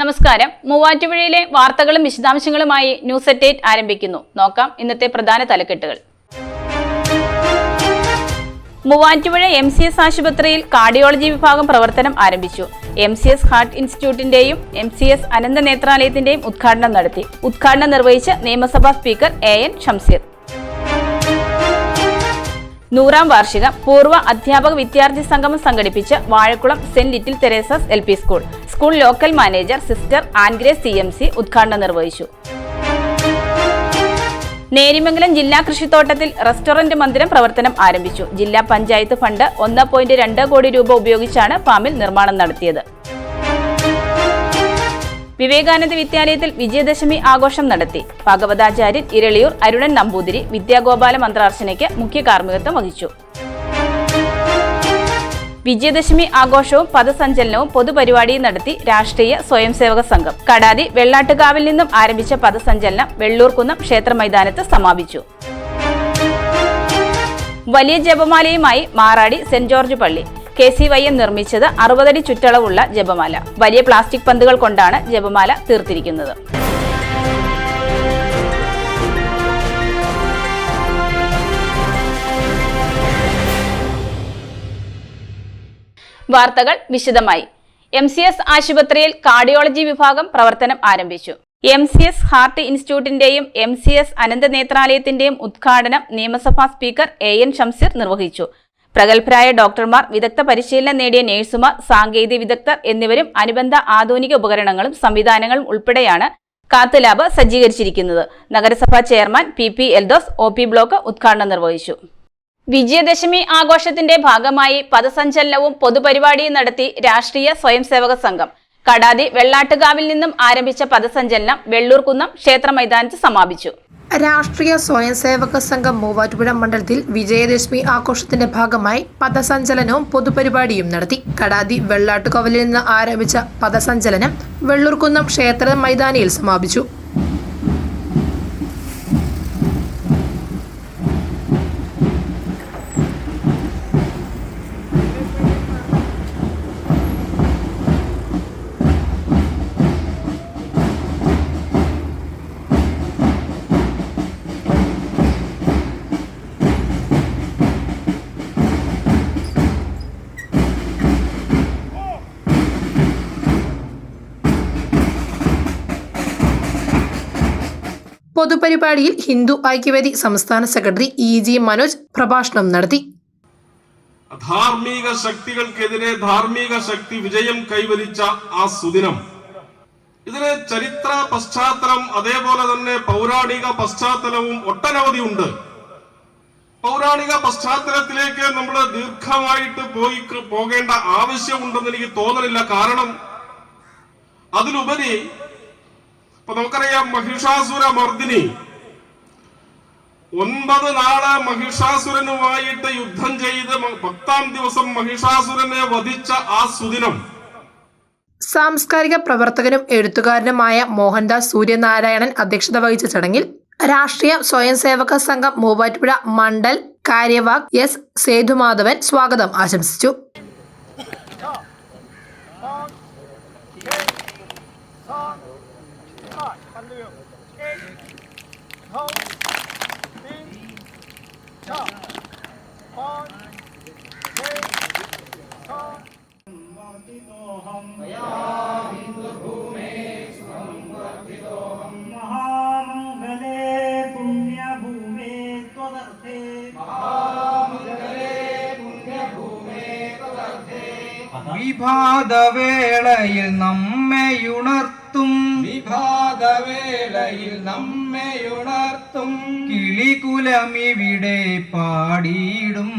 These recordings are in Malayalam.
നമസ്കാരം. മൂവാറ്റുപുഴയിലെ വാർത്തകളും വിശദാംശങ്ങളുമായി ന്യൂസ് അറ്റ് എയ്റ്റ് ആരംഭിക്കുന്നു. നോക്കാം ഇന്നത്തെ പ്രധാന തലക്കെട്ടുകൾ. മൂവാറ്റുപുഴ എം സി എസ് ആശുപത്രിയിൽ കാർഡിയോളജി വിഭാഗം പ്രവർത്തനം ആരംഭിച്ചു. എം സി എസ് ഹാർട്ട് ഇൻസ്റ്റിറ്റ്യൂട്ടിന്റെയും എം സി എസ് അനന്ത നേത്രാലയത്തിന്റെയും ഉദ്ഘാടനം നടത്തി. ഉദ്ഘാടനം നിർവഹിച്ച് നിയമസഭാ സ്പീക്കർ എ എൻ ഷംസീർ. നൂറാം വാർഷിക പൂർവ അധ്യാപക വിദ്യാർത്ഥി സംഗമം സംഘടിപ്പിച്ച് Vazhakulam Saint Little Teresa's L school. School local manager sister ആൻഗ്രേ C M C ഉദ്ഘാടനം നിർവഹിച്ചു. നേരിമംഗലം ജില്ലാ കൃഷിത്തോട്ടത്തിൽ റെസ്റ്റോറന്റ് മന്ദിരം പ്രവർത്തനം ആരംഭിച്ചു. ജില്ലാ പഞ്ചായത്ത് ഫണ്ട് ഒന്ന് കോടി രൂപ ഉപയോഗിച്ചാണ് ഫാമിൽ നിർമ്മാണം നടത്തിയത്. വിവേകാനന്ദ വിദ്യാലയത്തിൽ വിജയദശമി ആഘോഷം നടത്തി. ഭഗവതാചാര്യൻ ഇരളിയൂർ അരുണൻ നമ്പൂതിരി വിദ്യാഗോപാല മന്ത്രാർച്ചനയ്ക്ക് മുഖ്യ കാർമ്മികത്വം വഹിച്ചു. വിജയദശമി ആഘോഷവും പദസഞ്ചലനവും പൊതുപരിപാടിയും നടത്തി രാഷ്ട്രീയ സ്വയംസേവക സംഘം. കടാതി വെള്ളാട്ടുകാവിൽ നിന്നും ആരംഭിച്ച പദസഞ്ചലനം വെള്ളൂർക്കുന്നം ക്ഷേത്ര മൈതാനത്ത് സമാപിച്ചു. വലിയ ജപമാലയുമായി മാറാടി സെന്റ് ജോർജ് പള്ളി. കെ സി വൈ എം നിർമ്മിച്ചത് അറുപതടി ചുറ്റളവുള്ള ജപമാല. വലിയ പ്ലാസ്റ്റിക് പന്തുകൾ കൊണ്ടാണ് ജപമാല തീർത്തിരിക്കുന്നത്. വാർത്തകൾ വിശദമായി. എം സി എസ് ആശുപത്രിയിൽ കാർഡിയോളജി വിഭാഗം പ്രവർത്തനം ആരംഭിച്ചു. എം സി എസ് ഹാർട്ട് ഇൻസ്റ്റിറ്റ്യൂട്ടിന്റെയും എം സി എസ് അനന്ത നേത്രാലയത്തിന്റെയും ഉദ്ഘാടനം നിയമസഭാ സ്പീക്കർ എ എൻ ഷംസീർ നിർവഹിച്ചു. പ്രഗത്ഭരായ ഡോക്ടർമാർ വിദഗ്ധ പരിശീലനം നേടിയ നഴ്സുമാർ സാങ്കേതിക വിദഗ്ധർ എന്നിവരും അനുബന്ധ ആധുനിക ഉപകരണങ്ങളും സംവിധാനങ്ങളും ഉൾപ്പെടെയാണ് കാത്ത് ലാബ് സജ്ജീകരിച്ചിരിക്കുന്നത്. നഗരസഭാ chairman P P Eldhose O P block ഉദ്ഘാടനം നിർവഹിച്ചു. വിജയദശമി ആഘോഷത്തിന്റെ ഭാഗമായി പദസഞ്ചലനവും പൊതുപരിപാടിയും നടത്തി രാഷ്ട്രീയ സ്വയംസേവക സംഘം. കടാതി വെള്ളാട്ടുകാവിൽ നിന്നും ആരംഭിച്ച പദസഞ്ചലനം വെള്ളൂർക്കുന്നം ക്ഷേത്ര മൈതാനത്ത് സമാപിച്ചു. രാഷ്ട്രീയ സ്വയംസേവക സംഘം മൂവാറ്റുപുഴ മണ്ഡലത്തിൽ വിജയദശമി ആഘോഷത്തിന്റെ ഭാഗമായി പദസഞ്ചലനവും പൊതുപരിപാടിയും നടത്തി. കടാതി വെള്ളാട്ടുകവലിൽ നിന്ന് ആരംഭിച്ച പദസഞ്ചലനം വെള്ളൂർക്കുന്നം ക്ഷേത്ര മൈതാനിയിൽ സമാപിച്ചു. പൊതുപരിപാടിയിൽ ഹിന്ദു ഐക്യവേദി സംസ്ഥാന സെക്രട്ടറി ഇ ജി മനോജ് പ്രഭാഷണം നടത്തി. ധാർമ്മിക ശക്തികൾക്കെതിരെ ധാർമ്മിക ശക്തി വിജയം കൈവരിച്ച ആ സുദിനം. ഇതിന് ചരിത്ര പശ്ചാത്തലം അതേപോലെ തന്നെ പൗരാണിക പശ്ചാത്തലവും ഒട്ടനവധി ഉണ്ട്. പൗരാണിക പശ്ചാത്തലത്തിലേക്ക് നമ്മൾ ദീർഘമായിട്ട് പോയി പോകേണ്ട ആവശ്യമുണ്ടെന്ന് എനിക്ക് തോന്നണില്ല കാരണം അതിലുപരി ഇപ്പൊ നമുക്കറിയാം മഹിഷാസുര മർദിനി. ഒൻപത് നാൾ മഹിഷാസുരനുമായിട്ട് യുദ്ധം ചെയ്ത് പത്താം ദിവസം മഹിഷാസുരനെ വധിച്ച ആ സുദിനം. സാംസ്കാരിക പ്രവർത്തകനും എഴുത്തുകാരനുമായ മോഹൻദാസ് സൂര്യനാരായണൻ അധ്യക്ഷത വഹിച്ച ചടങ്ങിൽ രാഷ്ട്രീയ സ്വയം സേവക സംഘം മൂവാറ്റുപുഴ മണ്ഡൽ കാര്യവാക് എസ് സേതുമാധവൻ സ്വാഗതം ആശംസിച്ചു. महामङ्गले पुण्यभूमे त्वदर्थे വിഭാതവേളയിൽ നമ്മയുണർത്തും വിഭാതവേളയിൽ നമ്മയുണർത്തും. കിളികുലമിവിടെ പാടിയിടും.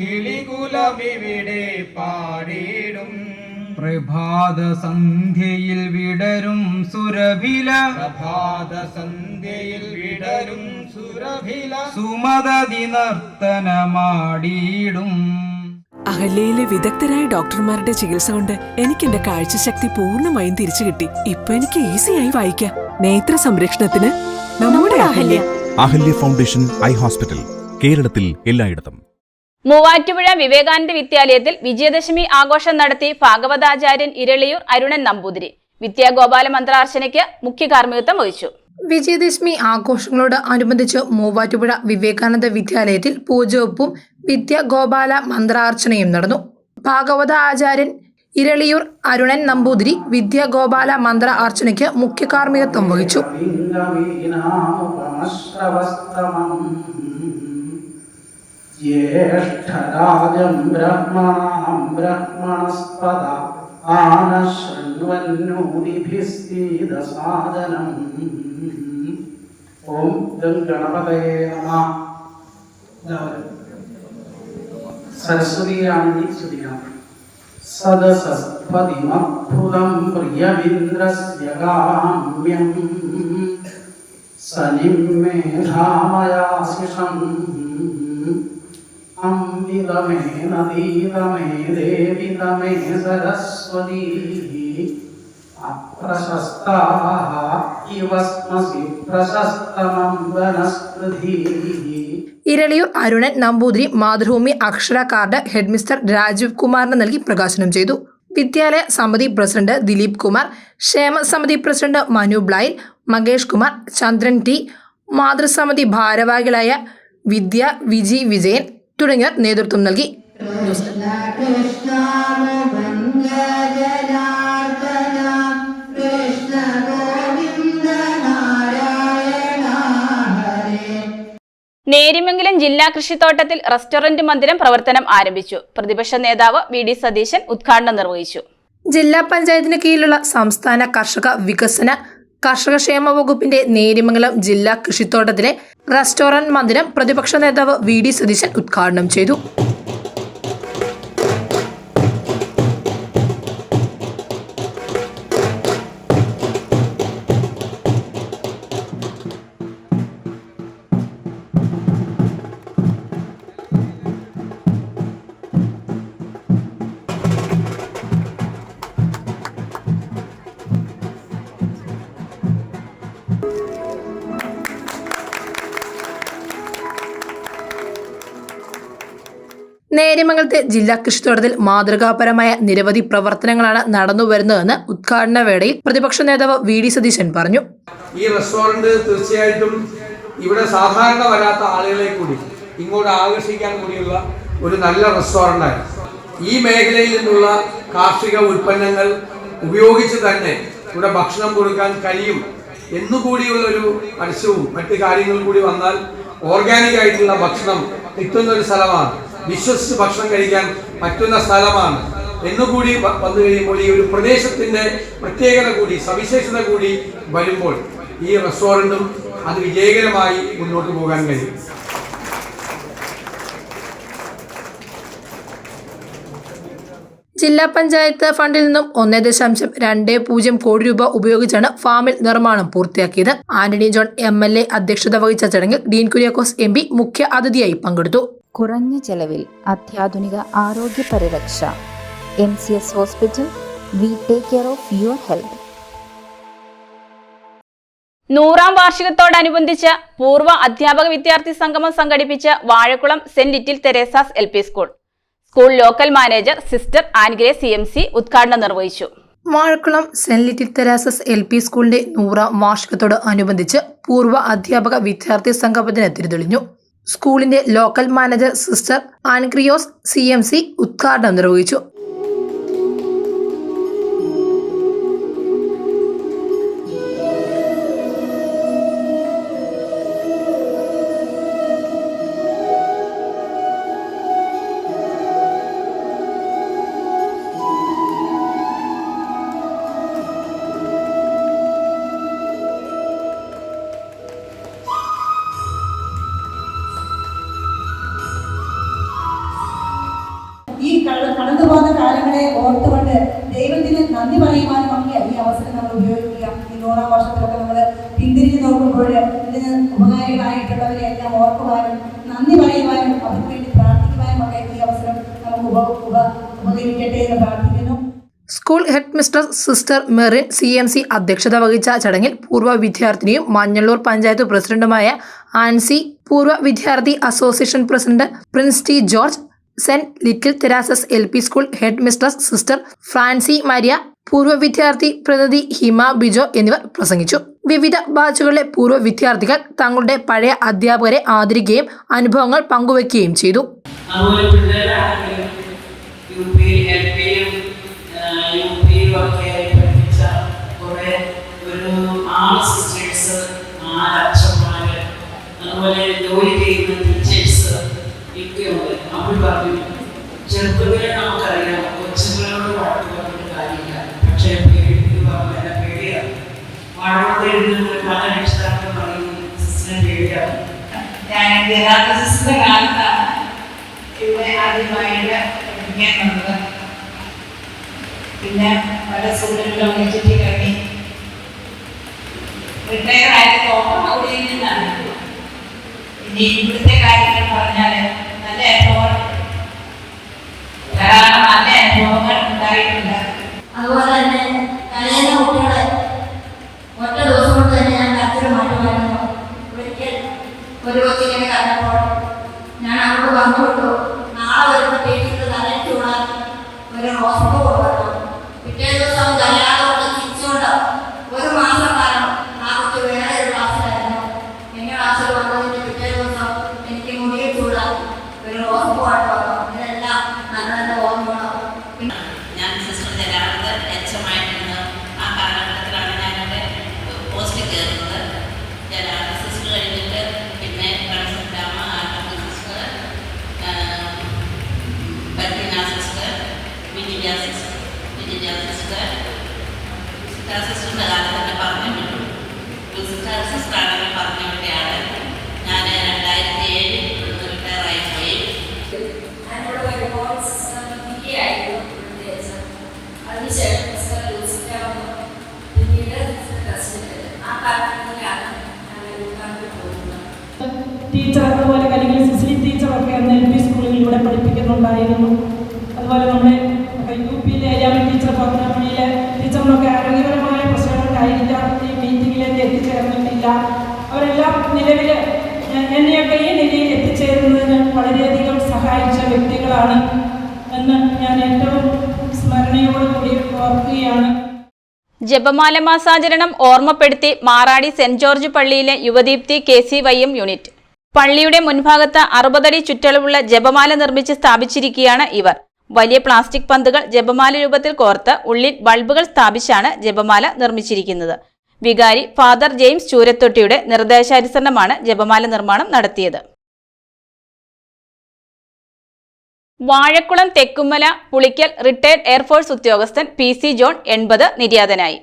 കിളികുലമിവിടെ പാടിയിടും. പ്രഭാത സന്ധ്യയിൽ വിടരും സുരഭില. പ്രഭാത സന്ധ്യയിൽ വിടരും സുരഭില. സുമതതി നർത്തനമാടിയിടും അഹല്യയിലെ വിദഗ്ധരായ ഡോക്ടർമാരുടെ ചികിത്സ കൊണ്ട് എനിക്ക് എന്റെ കാഴ്ചശക്തി പൂർണമായും തിരിച്ചു കിട്ടി. ഇപ്പൊ എനിക്ക് ഈസിയായി വായിക്കാം. നേത്ര സംരക്ഷണത്തിന് നമ്മുടെ Ahalya. Ahalya foundation eye hospital കേരളത്തിൽ എല്ലായിടത്തും. മൂവാറ്റുപുഴ വിവേകാനന്ദ വിദ്യാലയത്തിൽ വിജയദശമി ആഘോഷം നടത്തി ഭാഗവതാചാര്യൻ ഇരളിയൂർ അരുണൻ നമ്പൂതിരി. വിദ്യാഗോപാല മന്ത്രാർച്ചനയ്ക്ക് മുഖ്യ കാർമ്മികത്വം വഹിച്ചു. വിജയദശമി ആഘോഷങ്ങളോട് അനുബന്ധിച്ച് മൂവാറ്റുപുഴ വിവേകാനന്ദ വിദ്യാലയത്തിൽ പൂജവെപ്പും വിദ്യാഗോപാല മന്ത്രാർച്ചനയും നടന്നു. ഭാഗവത ആചാര്യൻ ഇരളിയൂർ അരുണൻ നമ്പൂതിരി വിദ്യാഗോപാല മന്ത്ര അർച്ചനയ്ക്ക് മുഖ്യ കാർമ്മികത്വം വഹിച്ചു. ജ്യേഷ്ഠരാജം ബ്രഹ്മണാം ബ്രഹ്മണസ്പദ ആന ആനശൃണ്വന്നൂതിഭിസ്തീദസാദനം ഓം ഗണപതയേ നമ. സരസ്വതിയാണെന്ന് ശ്രുതിക്കണം സദസസ്പതിമദ്ഭുതം പ്രിയവിന്ദ്രസ്യ കാമ്യം സനിമ്മേധാമയാശിഷം അംബിതമേ നദീതമേ ദേവിതമേ സരസ്വതീ അപ്രശസ്താः ഇവ സ്മസി പ്രശസ്തമംബനസ്കൃതി ഇരളിയൂർ അരുണൻ നമ്പൂതിരി മാതൃഭൂമി അക്ഷര കാർഡ് ഹെഡ്മിസ്റ്റർ രാജീവ് കുമാറിന് നൽകി പ്രകാശനം ചെയ്തു. വിദ്യാലയ സമിതി പ്രസിഡന്റ് ദിലീപ് കുമാർ ക്ഷേമ സമിതി പ്രസിഡന്റ് മനു ബ്ലൈൽ മകേഷ് കുമാർ ചന്ദ്രൻ ടി മാതൃസമിതി ഭാരവാഹികളായ വിദ്യ വിജി വിജയൻ തുടങ്ങിയവർ നേതൃത്വം നൽകി. നേരിമംഗലം ജില്ലാ കൃഷിത്തോട്ടത്തിൽ റെസ്റ്റോറന്റ് മന്ദിരം പ്രവർത്തനം ആരംഭിച്ചു. പ്രതിപക്ഷ നേതാവ് വി ഡി സതീശൻ ഉദ്ഘാടനം നിർവഹിച്ചു. ജില്ലാ പഞ്ചായത്തിന് കീഴിലുള്ള സംസ്ഥാന കർഷക വികസന കർഷക ക്ഷേമ വകുപ്പിന്റെ നേരിമംഗലം ജില്ലാ കൃഷിത്തോട്ടത്തിലെ റെസ്റ്റോറന്റ് മന്ദിരം പ്രതിപക്ഷ നേതാവ് വി ഡി സതീശൻ ഉദ്ഘാടനം ചെയ്തു. നേര്യമംഗലത്തെ ജില്ലാ കൃഷിത്തോട്ടത്തിൽ മാതൃകാപരമായ നിരവധി പ്രവർത്തനങ്ങളാണ് നടന്നു വരുന്നതെന്ന് ഉദ്ഘാടന വേളയിൽ പ്രതിപക്ഷ നേതാവ് വി ഡി സതീശൻ പറഞ്ഞു. ഈ റെസ്റ്റോറന്റ് തീർച്ചയായിട്ടും ഇവിടെ സാധാരണ വരാത്ത ആളുകളെ കൂടി ഇങ്ങോട്ട് ആകർഷിക്കാൻ കൂടിയുള്ള ഒരു നല്ല റെസ്റ്റോറന്റാണ് ഈ മേഖലയിൽ നിന്നുള്ള കാർഷിക ഉൽപ്പന്നങ്ങൾ ഉപയോഗിച്ച് തന്നെ ഇവിടെ ഭക്ഷണം കൊടുക്കാൻ കഴിയും എന്നുകൂടിയുള്ള ഒരു പരസ്യവും മറ്റു കാര്യങ്ങളും കൂടി വന്നാൽ ഓർഗാനിക് ആയിട്ടുള്ള ഭക്ഷണം കിട്ടുന്ന ഒരു സ്ഥലമാണ്. വിശ്വസിച്ച് ഭക്ഷണം കഴിക്കാൻ പറ്റുന്ന സ്ഥലമാണ്. എന്നുകൂടി വന്നു കഴിയുമ്പോൾ ഈ ഒരു പ്രദേശത്തിന്റെ പ്രത്യേകത കൂടി സവിശേഷത കൂടി വരുമ്പോൾ ഈ റെസ്റ്റോറന്റും അത് വിജയകരമായി മുന്നോട്ട് പോകാൻ കഴിയും. ജില്ലാ പഞ്ചായത്ത് ഫണ്ടിൽ നിന്നും ഒന്നേ ദശാംശം രണ്ട് പൂജ്യം കോടി രൂപ ഉപയോഗിച്ചാണ് ഫാമിൽ നിർമ്മാണം പൂർത്തിയാക്കിയത്. Antony John M L A അധ്യക്ഷത വഹിച്ച ചടങ്ങിൽ ഡീൻ കുര്യാക്കോസ് എം പി മുഖ്യ അതിഥിയായി പങ്കെടുത്തു. കുറഞ്ഞ ചെലവിൽ അത്യാധുനിക ആരോഗ്യ പരിരക്ഷ. M C S hospital we take care of your health. നൂറാം വാർഷികത്തോടനുബന്ധിച്ച് പൂർവ അധ്യാപക വിദ്യാർത്ഥി സംഗമം സംഘടിപ്പിച്ച Vazhakulam Saint Little Teresa's L P school. School local manager sister ആൻഗ്രേ C M C ഉദ്ഘാടനം നിർവഹിച്ചു. Vazhakulam Saint Little Teresa's L P സ്കൂളിന്റെ നൂറാം വാർഷികത്തോട് അനുബന്ധിച്ച് പൂർവ അധ്യാപക വിദ്യാർത്ഥി സംഗമത്തിന് തിരിതെളിഞ്ഞു. സ്കൂളിന്റെ ലോക്കൽ മാനേജർ സിസ്റ്റർ ആൻക്രിയോസ് സി എം സി ഉദ്ഘാടനം നിർവഹിച്ചു കാലങ്ങളെ ഓർത്തുകൊണ്ട് ദൈവത്തിന് നന്ദി പറയുവാനും ഒക്കെ ഈ അവസരം നമ്മൾ ഉപയോഗിക്കുക. ഈ നൂറാം വർഷത്തിലൊക്കെ നമ്മൾ പിന്തിരിഞ്ഞ് നോക്കുമ്പോൾ ഇതിന് ഉപകാരികളായിട്ടുള്ളവരെ എല്ലാം ഓർക്കുവാനും നന്ദി പറയുവാനും അവർക്ക് വേണ്ടി പ്രാർത്ഥിക്കുവാനും ഒക്കെ ഈ അവസരം നമുക്ക് ഉപ ഉപ ഉപകരിക്കട്ടെ എന്ന് പ്രാർത്ഥിക്കുന്നു. School head mister sister Merin C M C അധ്യക്ഷത വഹിച്ച ചടങ്ങിൽ പൂർവ വിദ്യാർത്ഥിനിയും മഞ്ഞള്ളൂർ പഞ്ചായത്ത് പ്രസിഡന്റുമായ ആൻസി പൂർവ വിദ്യാർത്ഥി association president Prince T George Saint Little Teresa's L P school headmistress sister Francy Maria പൂർവ വിദ്യാർത്ഥി പ്രതിനിധി ഹിമ ബിജോ എന്നിവർ പ്രസംഗിച്ചു. വിവിധ ബാച്ചുകളിലെ പൂർവ വിദ്യാർത്ഥികൾ തങ്ങളുടെ പഴയ അധ്യാപകരെ ആദരിക്കുകയും അനുഭവങ്ങൾ പങ്കുവയ്ക്കുകയും ചെയ്തു. പിള്ളേരാണെങ്കിലും യു അവർ പറഞ്ഞു ചെറുപ്പത്തിലെ നമുക്കറിയാം കൊച്ചുങ്ങളോട് വഴക്ക് പറഞ്ഞിട്ട് കാര്യമില്ല. പക്ഷേ പേടി പറഞ്ഞ പേടിയാണ്. വഴക്ക് എഴുതുന്നത് പല രക്ഷിതാക്കളും പറയും സിസ്റ്ററിന് പേടിയാണ് ഞാൻ യഥാർത്ഥ സിസ്റ്ററിന്റെ കാലത്താണ് ഇവിടെ ആദ്യമായിട്ട് പിന്നെ പല സ്കൂളുകളിലും വെച്ചിട്ട് കഴിഞ്ഞ് റിട്ടയർ ആയത് തോന്നുന്നു അവിടെ നിന്നാണ്. ഇനി ഇവിടുത്തെ കാര്യങ്ങൾ പറഞ്ഞാൽ നല്ല അനുഭവം ധാരാളം നല്ല അനുഭവങ്ങൾ ഉണ്ടായിട്ടുണ്ട് അതുപോലെ തന്നെ കുട്ടികളെ ഒറ്റ ദിവസം കൊണ്ട് തന്നെ ഞാൻ കരച്ചിൽ മാറ്റുമായിരുന്നു. ഒരിക്കൽ ഒരു കൊച്ചിങ്ങനെ കണ്ടപ്പോൾ ഞാൻ അവരോട് പറഞ്ഞു നാളെ ഒരു ടീച്ചർക്ക് തലയിൽ ഒരു റോസ്പൂ ഓർമ്മകളാണ് ഞാൻ സിസ്റ്റർ സിസ്റ്റർ കഴിഞ്ഞിട്ട് പിന്നെ കാലത്ത് തന്നെ പറഞ്ഞു സിസ്റ്റർ ആണെങ്കിൽ പറഞ്ഞു വിട്ടയാണ് ഞാൻ രണ്ടായിരത്തി ഏഴിൽ റിട്ടയർ ആയി പോയി ഞാനിവിടെ വരുമ്പോൾ സിസ്റ്റർ വിധിയായിരുന്നു പ്രത്യേകിച്ച് അതിനുശേഷം സിസ്റ്റർ ലൂസിന്റെ വന്നു പിന്നീട് സിസ്റ്റർ പ്രസിഡന്റ് ആ കാലഘട്ടത്തിലാണ് ഞാൻ ഉൾക്കാണ്ട് പോകുന്നത് ടീച്ചർ അതുപോലെ കലികൾ സിസിലി ടീച്ചറൊക്കെ അന്ന് എൽ പി സ്കൂളുകളിലൂടെ പഠിപ്പിക്കുന്നുണ്ടായിരുന്നു അതുപോലെ നമ്മുടെ യു പിയിലെ ഏരിയ ടീച്ചർ പത്തനംതിട്ടയിലെ ടീച്ചറിനൊക്കെ ആരോഗ്യപരമായ പ്രശ്നങ്ങൾക്കായിരിക്കാം ഈ മീറ്റിങ്ങിലേക്ക് എത്തിച്ചേർന്നിട്ടില്ല. അവരെല്ലാം നിലവിൽ എന്നെയൊക്കെ ഈ നിലയിൽ എത്തിച്ചേരുന്നതിന് വളരെയധികം സഹായിച്ച വ്യക്തികളാണ് എന്ന് ഞാൻ ഏറ്റവും സ്മരണയോടുകൂടി ഓർക്കുകയാണ്. ജപമാല മാസാചരണം ഓർമ്മപ്പെടുത്തി മാറാടി സെന്റ് ജോർജ് പള്ളിയിലെ Yuvadeepthi K C Y M unit. പള്ളിയുടെ മുൻഭാഗത്ത് അറുപതടി ചുറ്റളവുള്ള ജപമാല നിർമ്മിച്ച് സ്ഥാപിച്ചിരിക്കുകയാണ് ഇവർ. വലിയ പ്ലാസ്റ്റിക് പന്തുകൾ ജപമാല രൂപത്തിൽ കോർത്ത് ഉള്ളിൽ ബൾബുകൾ സ്ഥാപിച്ചാണ് ജപമാല നിർമ്മിച്ചിരിക്കുന്നത്. വികാരി ഫാദർ ജെയിംസ് ചൂരത്തൊട്ടിയുടെ നിർദ്ദേശാനുസരണമാണ് ജപമാല നിർമ്മാണം നടത്തിയത്. Vazhakulam Thekkumala Pulickal retired air force ഉദ്യോഗസ്ഥൻ പി സി ജോൺ എൺപത് നിര്യാതനായി.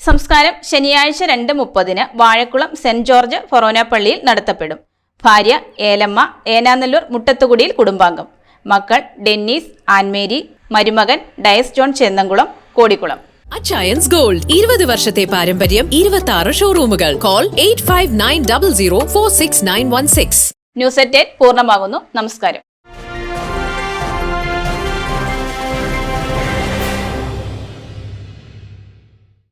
സംസ്കാരം ശനിയാഴ്ച രണ്ട് മുപ്പതിന് വാഴക്കുളം സെന്റ് ജോർജ് ഫൊറോന പള്ളിയിൽ നടത്തപ്പെടും. ഭാര്യ ഏലമ്മ ഏനാനല്ലൂർ മുട്ടത്തുകുടിയിൽ കുടുംബാംഗം. മക്കൾ ഡെന്നീസ് ആൻമേരി മരുമകൻ Diaz John Chennamkulam Kodikulam. Achayans gold ഇരുപത് വർഷത്തെ പാരമ്പര്യം ഇരുപത്തി ആറ് ഷോറൂമുകൾ call eight five nine double zero four six nine one six news at പൂർണമാകുന്നു. നമസ്കാരം.